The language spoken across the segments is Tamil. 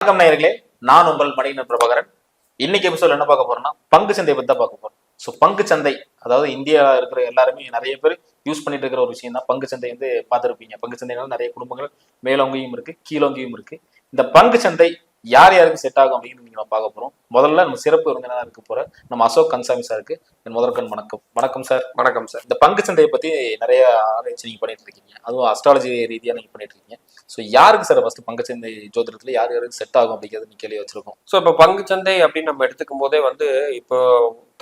வணக்கம் நேயர்களே. நான் உங்கள் மணிகண்டன் பிரபாகரன். இன்னைக்கு எபிசோட் என்ன பார்க்க போறோம்னா பங்கு சந்தை பத்தி தான் பார்க்க போறோம். ஸோ பங்கு சந்தை அதாவது இந்தியாவில் இருக்கிற எல்லாருமே நிறைய பேர் யூஸ் பண்ணிட்டு இருக்கிற ஒரு விஷயம் தான் பங்கு சந்தை வந்து பார்த்துருப்பீங்க. பங்கு சந்தைனால நிறைய குடும்பங்கள் மேலோங்கியும் இருக்கு கீழோங்கியும் இருக்கு. இந்த பங்கு சந்தை யார் யாருக்கு செட் ஆகும் அப்படின்னு நீங்க நம்ம பார்க்க போறோம். முதல்ல நம்ம சிறப்பு விருந்தினராக இருக்க போற நம்ம அசோக் கன்சாமி சாருக்கு என் முதற்கண் வணக்கம். வணக்கம் சார் வணக்கம் சார் இந்த பங்கு சந்தையை பத்தி நிறைய ஆராய்ச்சி நீங்க பண்ணிட்டு இருக்கீங்க. அதுவும் அஸ்ட்ராலஜி ரீதியா நீங்க பண்ணிட்டு இருக்கீங்க. ஸோ யாருக்கு சார் ஃபர்ஸ்ட் பங்கு சந்தை ஜோதிடத்துல யார் யாருக்கு செட் ஆகும் அப்படிங்கிறது நீ கேள்வி வச்சிருக்கோம். ஸோ இப்போ பங்குச்சந்தை அப்படின்னு நம்ம எடுத்துக்கும் போதே வந்து இப்போ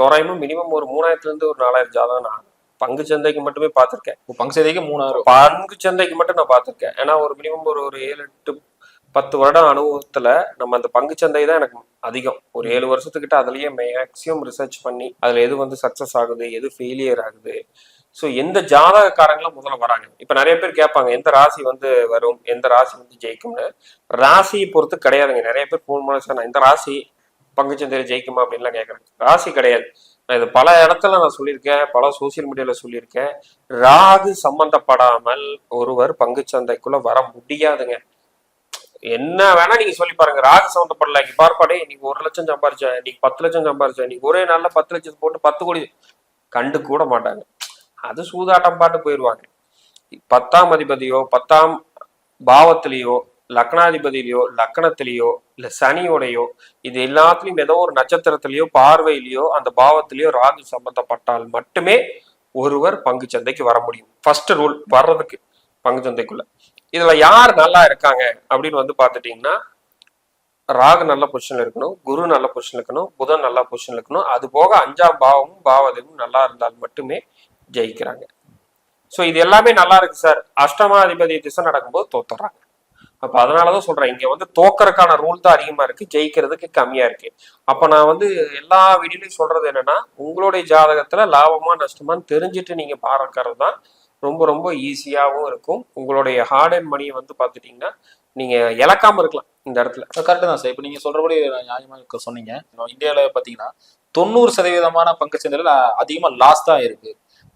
தோராயமா மினிமம் ஒரு மூணாயிரத்துல இருந்து ஒரு நாலாயிரம் ஜாதகம் நான் பங்கு சந்தைக்கு மட்டுமே பார்த்துருக்கேன். பங்கு சந்தைக்கு மூணாயிரம். பங்கு சந்தைக்கு மட்டும் நான் பார்த்துருக்கேன். ஏன்னா ஒரு மினிமம் ஒரு ஒரு ஏழு எட்டு பத்து வருடம் அனுபவத்துல நம்ம அந்த பங்கு சந்தை தான் எனக்கு அதிகம். ஒரு ஏழு வருஷத்துக்கிட்ட அதுலயே மேக்சிமம் ரிசர்ச் பண்ணி அதுல எது வந்து சக்சஸ் ஆகுது எது ஃபெயிலியர் ஆகுது. ஸோ எந்த ஜாதகக்காரங்களும் முதல்ல வராங்க. இப்ப நிறைய பேர் கேட்பாங்க எந்த ராசி வந்து வரும் எந்த ராசி வந்து ஜெயிக்கும்னு. ராசியை பொறுத்து கிடையாதுங்க. நிறைய பேர் ஃபோன் பண்ண சார் நான் இந்த ராசி பங்குச்சந்தையில ஜெயிக்குமா? அப்படின்லாம் கேட்குறேன் ராசி கிடையாது. நான் இது பல இடத்துல நான் சொல்லியிருக்கேன் பல சோசியல் மீடியால சொல்லியிருக்கேன். ராகு சம்பந்தப்படாமல் ஒருவர் பங்குச்சந்தைக்குள்ள வர முடியாதுங்க. என்ன வேணா நீங்க சொல்லி பாருங்க. ராகு சம்மந்தப்படல இன்னைக்கு பார்ப்பாடே இன்னைக்கு ஒரு லட்சம் சம்பாரிச்சேன் இன்னைக்கு பத்து லட்சம் சம்பாரிச்சேன் இன்னைக்கு ஒரே நாள்ல பத்து லட்சம் போட்டு பத்து கோடி கண்டு கூட மாட்டாங்க. அது சூதாட்டம் பாட்டு போயிடுவாங்க பத்தாம் அதிபதியோ பத்தாம் பாவத்திலேயோ லக்னாதிபதியிலையோ லக்கணத்திலேயோ இல்ல சனியோடையோ இது எல்லாத்துலயும் ஏதோ ஒரு நட்சத்திரத்திலேயோ பார்வையிலையோ அந்த பாவத்திலேயோ ராகு சம்பந்தப்பட்டால் மட்டுமே ஒருவர் பங்கு சந்தைக்கு வர முடியும். ஃபர்ஸ்ட் ரூல் வர்றதுக்கு. பங்கு சந்தைக்குள்ள. இதுல யார் நல்லா இருக்காங்க அப்படின்னு வந்து பாத்துட்டீங்கன்னா ராகு நல்ல பொசிஷன்ல இருக்கணும் குரு நல்ல பொசிஷன்ல இருக்கணும் புதன் நல்ல பொசிஷன்ல இருக்கணும். அது போக அஞ்சாம் பாவமும் பாவதமும் நல்லா இருந்தால் மட்டுமே ஜெயிக்கிறாங்க. ஸோ இது எல்லாமே நல்லா இருக்கு சார். அஷ்டமாதிபதி திசை நடக்கும்போது தோத்துறாங்க அப்ப அதனாலதான் சொல்றேன் இங்க வந்து தோக்கறதுக்கான ரூல் தான் அதிகமா இருக்கு. ஜெயிக்கிறதுக்கு கம்மியா இருக்கு. அப்ப நான் வந்து எல்லா வீடியோலையும் சொல்றது என்னன்னா உங்களுடைய ஜாதகத்துல லாபமா நஷ்டமான்னு தெரிஞ்சுட்டு நீங்க பாருக்கிறது தான் ரொம்ப ரொம்ப ஈஸியாகவும் இருக்கும். உங்களுடைய ஹார்ட் அண்ட் மணியை வந்து பார்த்துட்டீங்கன்னா நீங்க இழக்காம இருக்கலாம் இந்த இடத்துல. கரெக்ட் தான் சார் இப்போ நீங்க சொல்றபடி நியாயமா இருக்க சொன்னீங்க. இந்தியாவில பாத்தீங்கன்னா தொண்ணூறு சதவீதமான பங்கு சந்தையில அதிகமா லாஸ் தான் இருக்கு.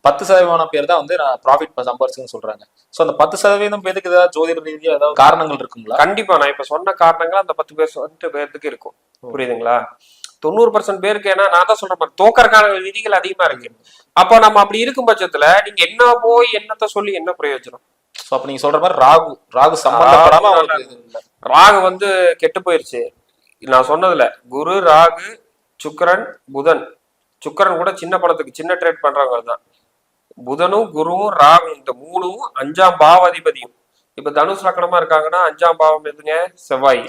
பத்து சதவீதமான பேர் தான் வந்து நான் ப்ராஃபிட் சம்பாரிச்சுன்னு சொல்றாங்க. ஸோ அந்த பத்து சதவீதம் பேருக்கு ஏதாவது ஜோதிட ரீதியா ஏதாவது காரணங்கள் இருக்குங்களா? கண்டிப்பா. நான் இப்ப சொன்ன காரணங்கள் அந்த பத்து பேர் சொன்ன பேர்த்துக்கு இருக்கும். புரியுதுங்களா? தொண்ணூறு பர்சன்ட் பேருக்கு ஏன்னா நான் தான் சொல்ற மாதிரி தோக்கறக்கான விதிகள் அதிகமா இருக்கு. அப்போ நம்ம அப்படி இருக்கும் பட்சத்துல நீங்க என்ன போய் என்னத்த சொல்லி என்ன பிரயோஜனம்? ஸோ அப்ப நீங்க சொல்ற மாதிரி ராகு ராகு சம்பந்தப்படாம ராகு. ராகு வந்து கெட்டு போயிருச்சு. நான் சொன்னதுல குரு ராகு சுக்கிரன் புதன். சுக்கிரன் கூட சின்ன பணத்துக்கு சின்ன ட்ரேட் பண்றவங்க தான். புதனும் குருவும் ராகும் இந்த மூணும் அஞ்சாம் பாவாதிபதியும். இப்ப தனுஷ் லக்கணமா இருக்காங்கன்னா அஞ்சாம் பாவம் எதுங்க? செவ்வாய்.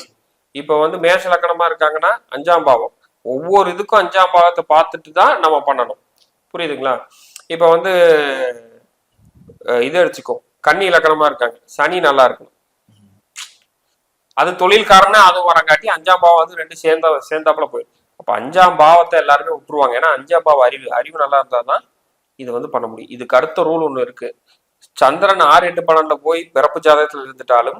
இப்ப வந்து மேஷ லக்கணமா இருக்காங்கன்னா அஞ்சாம் பாவம். ஒவ்வொரு இதுக்கும் அஞ்சாம் பாவத்தை பார்த்துட்டு தான் நம்ம பண்ணணும். புரியுதுங்களா? இப்ப வந்து இது அடிச்சுக்கோ கன்னி இலக்கணமா இருக்காங்க. சனி நல்லா இருக்கணும். அது தொழில்காரனா அது வரங்காட்டி அஞ்சாம் பாவம் வந்து ரெண்டு சேர்ந்த சேர்ந்தாப்புல போயிடும். அப்ப அஞ்சாம் பாவத்தை எல்லாருமே விட்டுருவாங்க. ஏன்னா அஞ்சாம் பாவம் அறிவு அறிவு நல்லா இருந்தாதான் இது வந்து பண்ண முடியும். இதுக்கு அடுத்த ரூல் ஒன்று இருக்கு. சந்திரன் ஆறு எட்டு பன்னெண்டுல போய் பிறப்பு ஜாதகத்துல இருந்துட்டாலும்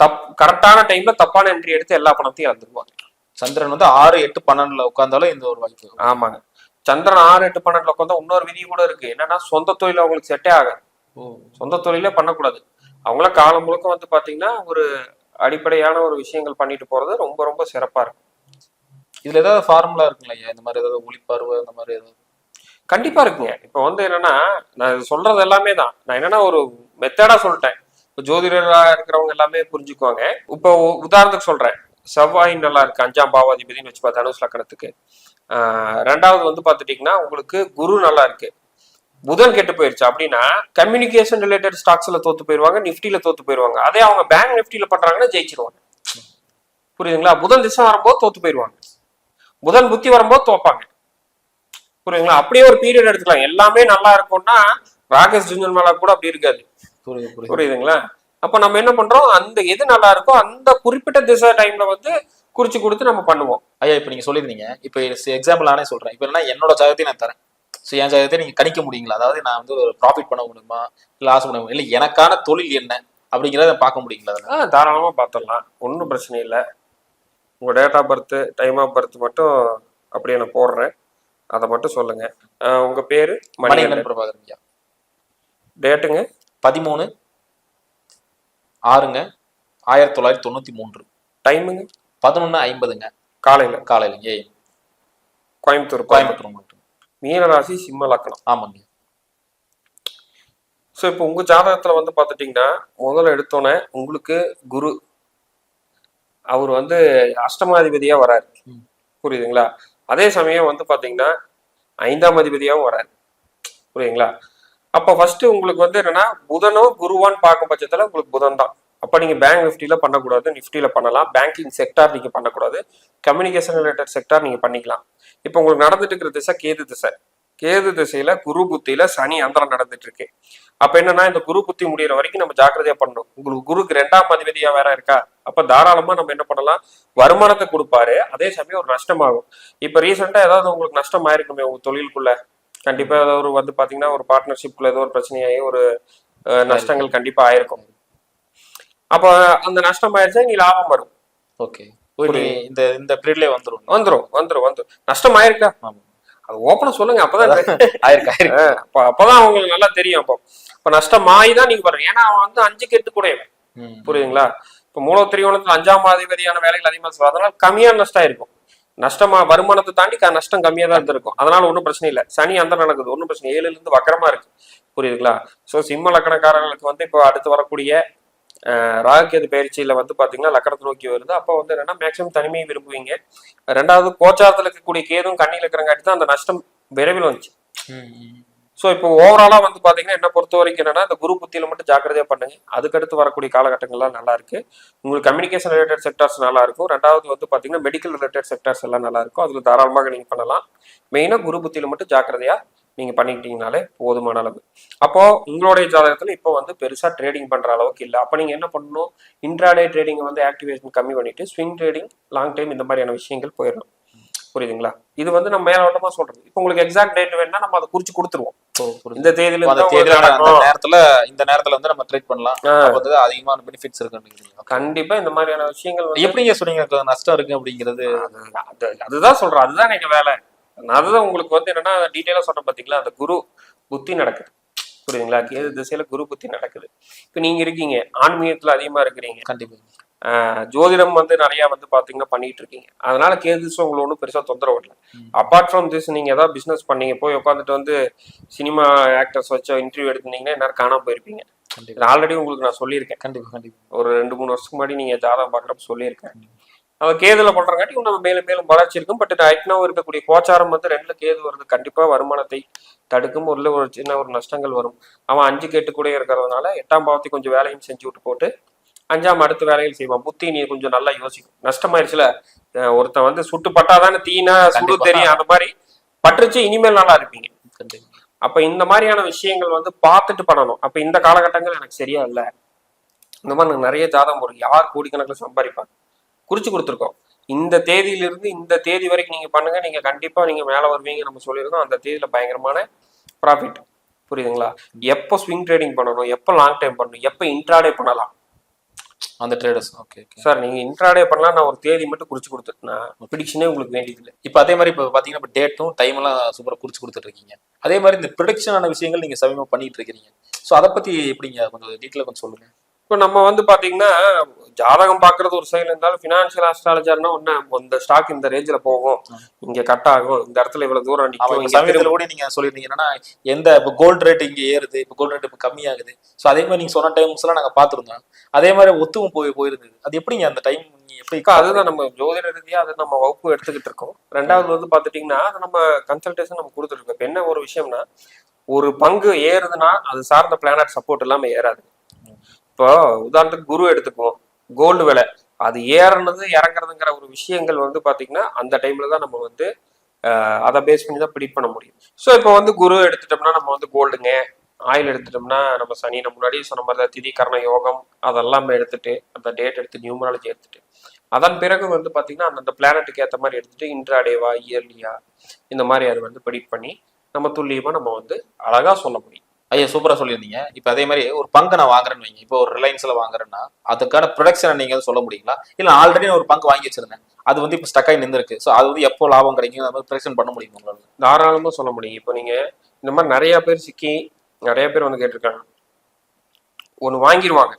தப் கரெக்டான டைம்ல தப்பான என்ட்ரி எடுத்து எல்லா பணத்தையும் இறந்துருவாங்க சந்திரன் வந்து ஆறு எட்டு பன்னெண்டுல உட்கார்ந்தாலும் இந்த ஒரு வாய்ப்பு ஆமாங்க. சந்திரன் ஆறு எட்டு பன்னெண்டுல உட்காந்தா இன்னொரு விதி கூட இருக்கு. என்னன்னா சொந்த தொழில் அவங்களுக்கு செட்டே ஆகாது. சொந்த தொழிலே பண்ணக்கூடாது. அவங்கள காலம் முழுக்க வந்து பாத்தீங்கன்னா ஒரு அடிப்படையான ஒரு விஷயங்கள் பண்ணிட்டு போறது ரொம்ப ரொம்ப சிறப்பா இருக்கும். இதுல ஏதாவது ஃபார்முலா இருக்குங்களா ஐயா? இந்த மாதிரி ஏதாவது ஒளிப்பருவு இந்த மாதிரி ஏதாவது? கண்டிப்பா இருக்குங்க. இப்ப வந்து என்னன்னா நான் சொல்றது எல்லாமே தான். நான் என்னன்னா ஒரு மெத்தடா சொல்லிட்டேன். இப்போ ஜோதிடரா இருக்கிறவங்க எல்லாமே புரிஞ்சுக்குவாங்க. இப்போ உதாரணத்துக்கு சொல்றேன். செவ்வாய் நல்லா இருக்கு. அஞ்சாம் பாவாதிபதினு வச்சு பார்த்தா தனுஷ் லக்கணத்துக்கு. ரெண்டாவது வந்து பார்த்துட்டீங்கன்னா உங்களுக்கு குரு நல்லா இருக்கு. புதன் கெட்டு போயிருச்சு அப்படின்னா கம்யூனிகேஷன் ரிலேட்டட் ஸ்டாக்ஸ்ல தோத்து போயிருவாங்க நிஃப்டில தோத்து போயிருவாங்க. அதே அவங்க பேங்க் நிஃப்டில பண்றாங்கன்னா ஜெயிச்சிருவாங்க. புரியுதுங்களா? புதன் திசை வரும்போது தோத்து போயிருவாங்க. புதன் புத்தி வரும்போது தோப்பாங்க. புரியுதுங்களா? அப்படியே ஒரு பீரியட் எடுத்துக்கலாம். எல்லாமே நல்லா இருக்கும்னா ராகேஷ் ஜுஞ்சன்மலா கூட அப்படி இருக்காது. புரியுது புரியுது. புரியுதுங்களா? அப்ப நம்ம என்ன பண்றோம்? அந்த எது நல்லா இருக்கோ அந்த குறிப்பிட்ட திசை டைம்ல வந்து குறிச்சு கொடுத்து நம்ம பண்ணுவோம். ஐயா இப்போ நீங்க சொல்லியிருந்தீங்க. இப்போ எக்ஸாம்பிள் நானே சொல்றேன். இப்போ என்ன என்னோட ஜாதகத்தையும் நான் தரேன். ஸோ என் ஜாதகத்தை நீங்க கணிக்க முடியுங்களா? அதாவது நான் வந்து ஒரு ப்ராஃபிட் பண்ண முடியுமா? லாஸ் பண்ண முடியுமா? இல்லை எனக்கான தொழில் என்ன? அப்படிங்கிறத பார்க்க முடியுங்களா? ஆ தாராளமா பார்த்துடலாம். ஒன்றும் பிரச்சனை இல்லை. உங்க date of birth time of birth மட்டும் அப்படியே நான் போடுறேன். அதை மட்டும் சொல்லுங்க. ஆஹ் உங்க பேரு? மணிகண்டன். பிரபாகரன் ஐயா. டேட்டுங்க பதிமூணு ஆறுங்க. ஆயிரத்தி தொள்ளாயிரத்தி தொண்ணூத்தி மூன்று. டைமுங்க பதினொன்னு ஐம்பதுங்க. காலையில. காலையில ஏ கோயம்புத்தூர் கோயம்புத்தூர் மட்டும். மீனராசி சிம்ம லக்னம் ஆமாங்க. ஸோ இப்போ உங்க ஜாதகத்துல வந்து பார்த்துட்டீங்கன்னா முதல்ல எடுத்தோன்னே உங்களுக்கு குரு அவர் வந்து அஷ்டமாதிபதியா வராரு. புரியுதுங்களா? அதே சமயம் வந்து பாத்தீங்கன்னா ஐந்தாம் அதிபதியாவும் வராரு. புரியுதுங்களா? அப்போ ஃபர்ஸ்ட் உங்களுக்கு வந்து என்னன்னா புதனோ குருவான்னு பார்க்கும் பட்சத்துல உங்களுக்கு புதன் தான். அப்ப நீங்க பேங்க் நிஃப்டில பண்ணக்கூடாது நிஃப்டில பண்ணலாம். பேங்கிங் செக்டார் நீங்க பண்ணக்கூடாது. கம்யூனிகேஷன் ரிலேட்டட் செக்டார் நீங்க பண்ணிக்கலாம். இப்போ உங்களுக்கு நடந்துட்டு இருக்கிற திசை கேது திசை. கேது திசையில குரு புத்தியில சனி அந்தரம் நடந்துட்டு இருக்கு அப்ப என்னன்னா இந்த குரு புத்தி முடிகிற வரைக்கும் நம்ம ஜாக்கிரதையா பண்ணணும். உங்களுக்கு குருக்கு ரெண்டாம் அதிபதியா வேற இருக்கா? அப்ப தாராளமா நம்ம என்ன பண்ணலாம்? வருமானத்தை கொடுப்பாரு. அதே சமயம் ஒரு நஷ்டமாகும். இப்ப ரீசெண்டா ஏதாவது உங்களுக்கு நஷ்டம் ஆயிருக்குமே உங்க தொழிலுக்குள்ள? கண்டிப்பா ஏதாவது ஒரு வந்து பாத்தீங்கன்னா ஒரு பார்ட்னர்ஷிப்ல ஏதோ ஒரு பிரச்சனையாகி ஒரு நஷ்டங்கள் கண்டிப்பா ஆயிருக்கும். அப்ப அந்த நஷ்டம் ஆயிருச்சா நீ லாபம் வரும்? ஓகே. இந்த இந்த பீரியட்லயே வந்துரும். வந்துரும் வந்துரும் வந்துரும். நஷ்டம் ஆயிருக்கா? அது ஓப்பனா சொல்லுங்க அப்பதான் ஆயிருக்கு ஆயிருக்கு? அப்ப அப்பதான் உங்களுக்கு நல்லா தெரியும் அப்போ. இப்ப நஷ்டம் ஆகி தான் நீங்க பாருங்க. ஏன்னா அவன் வந்து அஞ்சு கெட்டு கூடையவன். புரியுதுங்களா? இப்ப மூல திரிகோணத்துல அஞ்சாம் அதிபதியான வேலைகள் அதிகமா செய்வாங்க அதனால கம்மியான நஷ்டம் இருக்கும் நஷ்டமா வருமானத்தை தாண்டி க- நஷ்டம் கம்மியா தான் இருந்திருக்கும். அதனால ஒன்றும் பிரச்சனை இல்லை. சனி அந்த நடக்குது. ஒன்றும் பிரச்சனை ஏழுல இருந்து வக்கரமா இருக்கு. புரியுதுங்களா? சோ சிம்ம லக்கணக்காரர்களுக்கு வந்து இப்போ அடுத்து வரக்கூடிய அஹ், ராகுகேது பயிற்சியில வந்து பாத்தீங்கன்னா லக்கணத்தை நோக்கி வருது. அப்போ வந்து என்னன்னா மேக்சிமம் தனிமையை விரும்புவீங்க. ரெண்டாவது கோச்சாரத்துல இருக்கக்கூடிய கேதும் கண்ணியில் இருக்கிறங்காட்டி தான் அந்த நஷ்டம் விரைவில் வந்துச்சு. ஸோ இப்போ ஓவராலாக வந்து பார்த்தீங்கன்னா என்ன பொறுத்த வரைக்கும் என்னன்னா இந்த குரு புத்தியில் மட்டும் ஜாக்கிரதையாக பண்ணுங்க. அதுக்கடுத்து வரக்கூடிய காலகட்டங்கள்லாம் நல்லா இருக்கு. உங்களுக்கு கம்யூனிகேஷன் ரிலேட்டட் செக்டர்ஸ் நல்லா இருக்கும். ரெண்டாவது வந்து பார்த்தீங்கன்னா மெடிக்கல் ரிலேட்டட் செக்டர்ஸ் எல்லாம் நல்லா இருக்கும். தாராளமாக நீங்கள் பண்ணலாம். மெயினாக குரு புத்தியில் மட்டும் ஜாக்கிரதையாக நீங்கள் பண்ணிக்கிட்டீங்கனாலே போதுமான அளவு. அப்போது உங்களுடைய ஜாதகத்தில் இப்போ வந்து பெருசாக ட்ரேடிங் பண்ணுற அளவுக்கு இல்லை. அப்போ நீங்கள் என்ன பண்ணணும்? இன்ட்ராடே ட்ரேடிங் வந்து ஆக்டிவேஷன் கம்மி பண்ணிவிட்டு ஸ்விங் ட்ரேடிங் லாங் டைம் இந்த மாதிரியான விஷயங்கள் போயிடணும். புரியுதுங்களா? இது வந்து நம்ம மேலோட்டமாக சொல்கிறது இப்போ உங்களுக்கு எக்ஸாக்ட் டேட் வேணுன்னா நம்ம அதை குறித்து கொடுத்துருவோம். இந்த தேதியில அந்த தேதியில அந்த. நேரத்துல இந்த நேரத்துல வந்து நம்ம ட்ரேட் பண்ணலாம். வந்து அதிகமான பெனிஃபிட்ஸ் இருக்குன்னு கண்டிப்பா இந்த மாதிரியான விஷயங்கள் எப்படிங்க சொன்னீங்க எனக்கு நஷ்டம் இருக்கு அப்படிங்கிறது? அது- அது- அதுதான் சொல்றேன். அதுதான் எங்க வேலை. நான் அதுதான் உங்களுக்கு வந்து என்னன்னா டீட்டெயிலா சொன்ன பாத்தீங்களா? அந்த குரு புத்தி நடக்குது. புரியுதுங்களா? கேது திசையில குரு புத்தி நடக்குது. இப்ப நீங்க இருக்கீங்க. ஆன்மீகத்துல அதிகமா இருக்கிறீங்க. கண்டிப்பா. ஜோதிடம் வந்து நிறைய வந்து பாத்தீங்கன்னா பண்ணிட்டு இருக்கீங்க. அதனால கேது திசை உங்களை ஒன்றும் பெருசா தொந்தரவு இல்லை. அப்பார்ட் ஃப்ரம் திஸ் நீங்க ஏதாவது பிசினஸ் பண்ணீங்க போய் உட்காந்துட்டு வந்து சினிமா ஆக்டர்ஸ் வச்சு இன்டர்வியூ எடுத்திருந்தீங்கன்னா என்ன காணாம போயிருப்பீங்க. ஆல்ரெடி உங்களுக்கு நான் சொல்லியிருக்கேன். கண்டிப்பா கண்டிப்பா. ஒரு ரெண்டு மூணு வருஷத்துக்கு முன்னாடி நீங்க ஜாதகம் பாக்குறப்ப சொல்லியிருக்கேன். அவன் கேதுல பண்றங்காட்டி இன்னும் நம்ம மேலும் மேலும் வளர்ச்சி இருக்கும். பட் ஐட்னாவும் இருக்கக்கூடிய கோச்சாரம் வந்து ரெண்டுல கேது வருது. கண்டிப்பா வருமானத்தை தடுக்கும். ஒரு ஒரு சின்ன ஒரு நஷ்டங்கள் வரும். அவன் அஞ்சு கேட்டு கூட இருக்கிறதுனால எட்டாம் பாவத்தை கொஞ்சம் வேலையும் செஞ்சு விட்டு போட்டு அஞ்சாம் அடுத்த வேலைகள் செய்வான். புத்தி நீ கொஞ்சம் நல்லா யோசிக்கும். நஷ்டமாயிருச்சுல? ஒருத்தன் வந்து சுட்டு பட்டாதானே தீனா சுடு. தெரியும் அந்த மாதிரி பற்றுச்சு இனிமேல் நல்லா இருப்பீங்க. அப்ப இந்த மாதிரியான விஷயங்கள் வந்து பார்த்துட்டு பண்ணணும். அப்ப இந்த காலகட்டங்கள் எனக்கு சரியா இல்ல. இந்த மாதிரி எனக்கு நிறைய ஜாதகம் வரும் யார் கோடிக்கணக்கில் சம்பாதிப்பாங்க? குறிச்சு கொடுத்துருக்கோம். இந்த தேதியிலிருந்து இந்த தேதி வரைக்கும் நீங்க பண்ணுங்க. நீங்க கண்டிப்பா நீங்க மேல வருவீங்க. நம்ம சொல்லியிருக்கோம். அந்த தேதியில பயங்கரமான ப்ராஃபிட் புரியுதுங்களா? எப்போ ஸ்விங் ட்ரேடிங் பண்ணணும்? எப்போ லாங் டைம் பண்ணணும்? எப்போ இன்ட்ராடே பண்ணலாம்? அந்த ட்ரேடர்ஸ் ஓகே ஓகே சார் நீங்க இன்ட்ராடே பண்ணலாம். நான் ஒரு தேதி மட்டும் குறிச்சு கொடுத்துட்டேன்னா ப்ரிடிக்ஷனே உங்களுக்கு வேண்டியது இல்லை. இப்போ அதே மாதிரி இப்போ பாத்தீங்கன்னா இப்போ டேட்டும் டைம் எல்லாம் சூப்பரா குறிச்சு கொடுத்துட்டு இருக்கீங்க. அதே மாதிரி இந்த ப்ரொடக்ஷனான விஷயங்கள் நீங்க சமீபமா பண்ணிட்டு இருக்கிறீங்க. ஸோ அதை பத்தி எப்படிங்க? கொஞ்சம் டீட்டெயிலாக கொஞ்சம் சொல்லுங்க. இப்போ நம்ம வந்து பாத்தீங்கன்னா ஜாதகம் பார்க்கறது ஒரு சைடுல இருந்தாலும் ஃபினான்ஷியல் ஆஸ்ட்ராலஜர்னா ஒண்ணு இந்த ஸ்டாக் இந்த ரேஞ்சில் போகும். இங்க கட் ஆகும். இந்த இடத்துல இவ்வளவு தூரம் திரும்ப- கூட நீங்க சொல்லியிருந்தீங்க என்னன்னா எந்த இப்போ கோல்டு ரேட் இங்க ஏறுது இப்போ கோல்டு ரேட் இப்போ கம்மியாகுது. ஸோ அதே மாதிரி நீங்க சொன்ன டைம்ஸ் எல்லாம் நாங்க பார்த்துருந்தோம். அதே மாதிரி ஒத்துவும் போய் போயிருந்தது. அது எப்படிங்க அந்த டைம் அதுதான் நம்ம ஜோதிட ரீதியா அது நம்ம வகுப்பு எடுத்துக்கிட்டு இருக்கோம். ரெண்டாவது வந்து பாத்துட்டீங்கன்னா அது நம்ம கன்சல்டேஷன் நம்ம கொடுத்துருக்கோம். இப்ப என்ன ஒரு விஷயம்னா ஒரு பங்கு ஏறுதுன்னா அது சார்ந்த பிளானட் சப்போர்ட் இல்லாம ஏறாது. இப்போ உதாரணத்துக்கு குரு எடுத்துக்குவோம். கோல்டு விலை. அது ஏறனது இறங்குறதுங்கிற ஒரு விஷயங்கள் வந்து பார்த்தீங்கன்னா அந்த டைம்ல தான் நம்ம வந்து அதை பேஸ் பண்ணி தான் ப்ரிடிக் பண்ண முடியும். ஸோ இப்போ வந்து குரு எடுத்துட்டோம்னா நம்ம வந்து கோல்டுங்க. ஆயில் எடுத்துட்டோம்னா நம்ம சனி முன்னாடி சொன்ன மாதிரி தான் திதி கரண யோகம் அதெல்லாம் எடுத்துட்டு அந்த டேட் எடுத்து நியூமராலஜி எடுத்துட்டு. அதன் பிறகு வந்து பார்த்தீங்கன்னா அந்தந்த பிளானட்டுக்கு ஏற்ற மாதிரி எடுத்துட்டு இன்ட்ராடேவா இயர்லியா இந்த மாதிரி அதை வந்து ப்ரிடிக் பண்ணி நம்ம துல்லியமாக நம்ம வந்து அழகாக சொல்ல முடியும். ஐயா சூப்பரா சொல்லியிருந்தீங்க. இப்போ அதே மாதிரி ஒரு பங்கு நான் வாங்குறேன்னு வைங்க. இப்போ ஒரு ரிலையன்ஸ்ல வாங்குறேன்னா அதுக்கான ப்ரொடக்ஷனை நீங்க சொல்ல முடியுங்களா? இல்ல ஆல்ரெடி நான் ஒரு பங்கு வாங்கி வச்சிருந்தேன். அது வந்து இப்போ ஸ்டக் ஆகி நின்றுருக்கு ஸோ அது வந்து எப்போ லாபம் கிடைக்கும் அந்த மாதிரி ப்ரொடக்ஷன் பண்ண முடியும் உங்களால? தாராளமா சொல்ல முடியும். இப்போ நீங்க இந்த மாதிரி நிறைய பேர் சிக்கி நிறைய பேர் வந்து கேட்டிருக்காங்க. ஒன்று வாங்கிடுவாங்க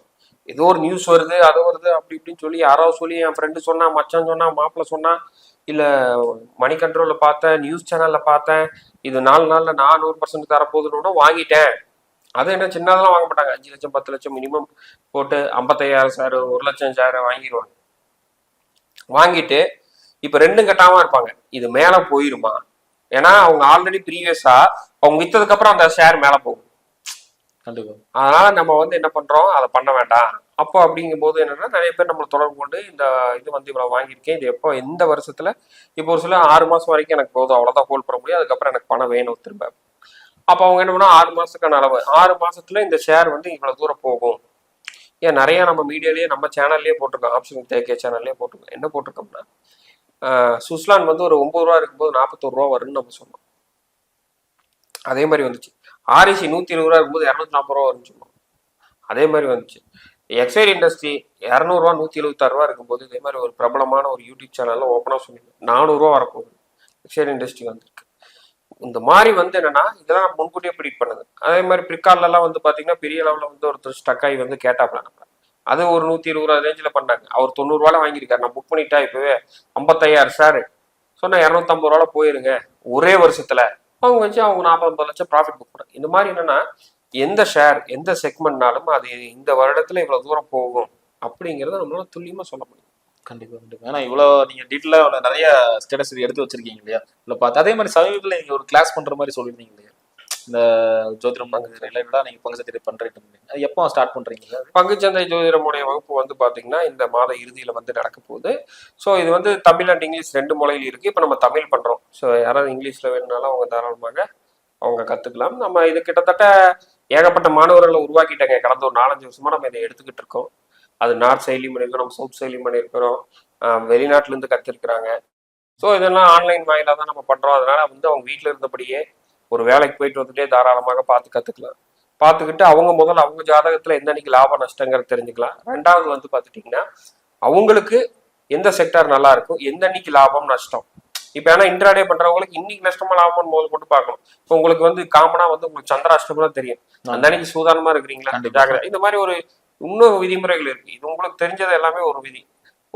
ஏதோ ஒரு நியூஸ் வருது அது வருது அப்படி இப்படின்னு சொல்லி யாராவது சொல்லி என் ஃப்ரெண்டு சொன்னா மச்சான் சொன்னா மாப்பிள்ள சொன்னா இல்ல மணி கண்ட்ரோல்ல பார்த்தேன் நியூஸ் சேனல்ல பார்த்தேன் இது நாலு நாள்ல நான் நூறு பர்சன்ட் தரப்போகுதுன்னு வாங்கிட்டேன். அது என்ன சின்னதெல்லாம் வாங்க மாட்டாங்க. அஞ்சு லட்சம் பத்து லட்சம் மினிமம் போட்டு ஐம்பத்தையாயிரம் சார் ஒரு லட்சம் சார் வாங்கிடுவாங்க வாங்கிட்டு இப்ப ரெண்டும் கட்டாம இருப்பாங்க. இது மேல போயிருமா? ஏன்னா அவங்க ஆல்ரெடி ப்ரீவியஸா அவங்க வித்ததுக்கு அப்புறம் அந்த ஷேர் மேல போகும். கண்டிப்பா. அதனால நம்ம வந்து என்ன பண்றோம்? அதை பண்ண வேண்டாம். அப்போ அப்படிங்கும்போது என்னன்னா நிறைய பேர் நம்மளை தொடர்பு கொண்டு இந்த இது வந்து இவ்வளவு வாங்கியிருக்கேன். இது எப்போ எந்த வருஷத்துல இப்போ ஒரு சில ஆறு மாசம் வரைக்கும் எனக்கு போதும். அவ்வளவுதான் ஹோல்ட் பண்ண முடியும். அதுக்கப்புறம் எனக்கு பணம் வேணும் திரும்ப. அப்போ அவங்க என்ன பண்ணா ஆறு மாசத்துக்கான அளவு. ஆறு மாசத்துல இந்த ஷேர் வந்து இவ்வளவு தூரம் போகும். ஏன் நிறைய நம்ம மீடியாலேயே நம்ம சேனல்லயே போட்டிருக்கோம். ஆப்ஷன் தேக்கே சேனல்லயே போட்டிருக்கோம். என்ன போட்டிருக்கோம்னா ஆஹ் சுஸ்லான் வந்து ஒரு ஒன்பது ரூபா இருக்கும்போது நாற்பத்தோரு ரூபா வரும்னு நம்ம சொன்னோம். அதே மாதிரி வந்துச்சு. ஆர்இசி நூத்தி இருபது ரூபா இருக்கும்போது இரநூத்தி நாற்பது ரூபா வரும்னு அதே மாதிரி வந்துச்சு. எக்ஸைட் இண்டஸ்ட்ரி இரநூறுவா நூத்தி எழுபத்தாறு ரூபா இருக்கும்போது இதே மாதிரி ஒரு பிரபலமான ஒரு யூடியூப் சேனல்ல ஓப்பனா சொன்னீங்க நானூறுரூவா வரப்போகுது. எக்ஸைட் இண்டஸ்ட்ரி வந்திருக்கு. இந்த மாதிரி வந்து என்னன்னா இதெல்லாம் நம்ம முன்கூட்டியே ப்ரிடிக் பண்ணுது அதே மாதிரி பிற்கால எல்லாம் வந்து பாத்தீங்கன்னா பெரிய லெவலில் வந்து ஒருத்தர் ஸ்டக் ஆகி வந்து கேட்டாப்ல நம்ம. அது ஒரு நூத்தி இருபது ரூபா ரேஞ்சில் பண்ணாங்க. அவர் தொண்ணூறுவால வாங்கியிருக்காரு. நான் புக் பண்ணிட்டா இப்பவே ஐம்பத்தையாயிரம் சார் சொன்னா இரநூத்தம்பது ரூபால போயிருங்க. ஒரே வருஷத்துல அவங்க வச்சு அவங்க நாற்பது லட்சம் ப்ராஃபிட் புக் பண்ணாங்க இந்த மாதிரி என்னன்னா எந்த ஷேர் எந்த செக்மெண்ட்னாலும் அது இந்த வருடத்துல இவ்வளவு தூரம் போகும் அப்படிங்கறத நம்மளால துல்லியமா சொல்ல முடியும். கண்டிப்பா கண்டிப்பா. ஏன்னா இவ்வளவு நீங்க டீட்டெயிலா நிறைய ஸ்டேட்டஸ் எடுத்து வச்சிருக்கீங்க இல்லையா? இல்ல பார்த்து அதே மாதிரி சமீபத்துல நீங்க ஒரு கிளாஸ் பண்ற மாதிரி சொல்லியிருந்தீங்க இல்லையா? இந்த ஜோதிடம் ரிலேட்டடா நீங்க பங்கு சத்திரி பண்றீங்க. அது எப்போ ஸ்டார்ட் பண்றீங்க? பங்குச்சந்தை ஜோதிடமுடைய வகுப்பு வந்து பாத்தீங்கன்னா இந்த மாத இறுதியில வந்து நடக்க போகுது. ஸோ இது வந்து தமிழ் அண்ட் இங்கிலீஷ் ரெண்டு மொழியில் இருக்கு. இப்போ நம்ம தமிழ் பண்றோம். ஸோ யாராவது இங்கிலீஷ்ல வேணும்னாலும் அவங்க தாராளமாக அவங்க கத்துக்கலாம். நம்ம இது கிட்டத்தட்ட ஏகப்பட்ட மாணவர்களை உருவாக்கிட்டாங்க. கடந்த ஒரு நாலஞ்சு வருஷமா நம்ம இதை எடுத்துக்கிட்டு இருக்கோம். அது நார்த் சைட்லையும் பண்ணியிருக்கிறோம் நம்ம சவுத் சைட்லையும் பண்ணியிருக்கிறோம். ஆஹ் வெளிநாட்டுல இருந்து ஸோ இதெல்லாம் ஆன்லைன் வாயிலாக தான் நம்ம பண்றோம். அதனால வந்து அவங்க வீட்டில் இருந்தபடியே ஒரு வேலைக்கு போயிட்டு வந்துட்டே தாராளமாக பார்த்து கத்துக்கலாம். பார்த்துக்கிட்டு அவங்க முதல்ல அவங்க ஜாதகத்துல எந்த அன்னைக்கு லாப நஷ்டங்கிறது தெரிஞ்சுக்கலாம். ரெண்டாவது வந்து பார்த்துட்டிங்கன்னா அவங்களுக்கு எந்த செக்டார் நல்லா இருக்கும் எந்த அன்னைக்கு லாபம் நஷ்டம். இப்போ ஏன்னா இன்ட்ராடே பண்றவங்களுக்கு இன்னைக்கு நஷ்டமா லாபம் முதல் கொண்டு பார்க்கணும். இப்போ உங்களுக்கு வந்து காமனா வந்து உங்களுக்கு சந்திராஷ்டமம் தான் தெரியும் அந்த அன்னைக்கு சூதானமா இருக்கிறீங்களா. ஜாக்கிரதை. இந்த மாதிரி ஒரு இன்னும் விதிமுறைகள் இருக்கு. இது உங்களுக்கு தெரிஞ்சது எல்லாமே ஒரு விதி.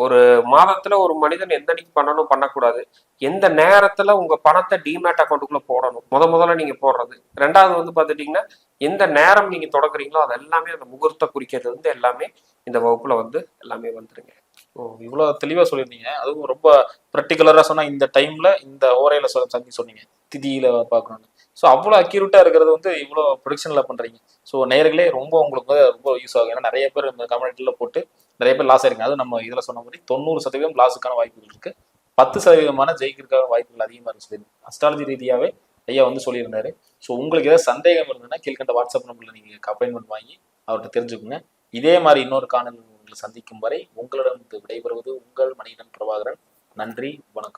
ஒரு மாதத்துல ஒரு மனிதன் எந்த அன்னைக்கு பண்ணணும் பண்ணக்கூடாது. எந்த நேரத்துல உங்க பணத்தை டிமேட் அக்கௌண்ட்டுக்குள்ள போடணும். முத முதல்ல நீங்க போடுறது. ரெண்டாவது வந்து பாத்துட்டீங்கன்னா எந்த நேரம் நீங்க தொடங்குறீங்களோ அது எல்லாமே அந்த முகூர்த்த குறிக்கிறது வந்து எல்லாமே இந்த வகுப்புல வந்து எல்லாமே வந்துருங்க. ஓ இவ்வளவு தெளிவா சொல்லியிருந்தீங்க. அதுவும் ரொம்ப பர்டிகுலரா சொன்னா இந்த டைம்ல இந்த ஓரையில சந்தி சொன்னீங்க. திதியில பார்க்கணும்னு ஸோ அவ்வளோ அக்யூரேட்டாக இருக்கிறது வந்து இவ்வளோ ப்ரொடக்ஷனில் பண்ணுறீங்க ஸோ நேர்களே ரொம்ப உங்களுக்கு ரொம்ப யூஸ் ஆகும். ஏன்னா நிறைய பேர் இந்த கம்யூனிட்டியில் போட்டு நிறைய பேர் லாஸ் ஆயிருங்க அது நம்ம இதில் சொன்ன மாதிரி தொண்ணூறு சதவீதம் லாஸுக்கான வாய்ப்புகள் இருக்குது பத்து சதவீதமான ஜெயிக்கிறதுக்கான வாய்ப்புகள் அதிகமாக இருந்துச்சு அஸ்ட்ராலஜி ரீதியாகவே ஐயா வந்து சொல்லியிருந்தாரு. ஸோ உங்களுக்கு ஏதாவது சந்தேகம் இருந்ததுன்னா கீழ்கண்ட வாட்ஸ்அப் நம்பரில் நீங்கள் அப்பாயின்மெண்ட் வாங்கி அவர்கிட்ட தெரிஞ்சுக்கோங்க. இதே மாதிரி இன்னொரு காணொலி உங்களை சந்திக்கும் வரை உங்களிடம் விடைபெறுவது உங்கள் மணிகண்டன் பிரபாகரன். நன்றி வணக்கம்.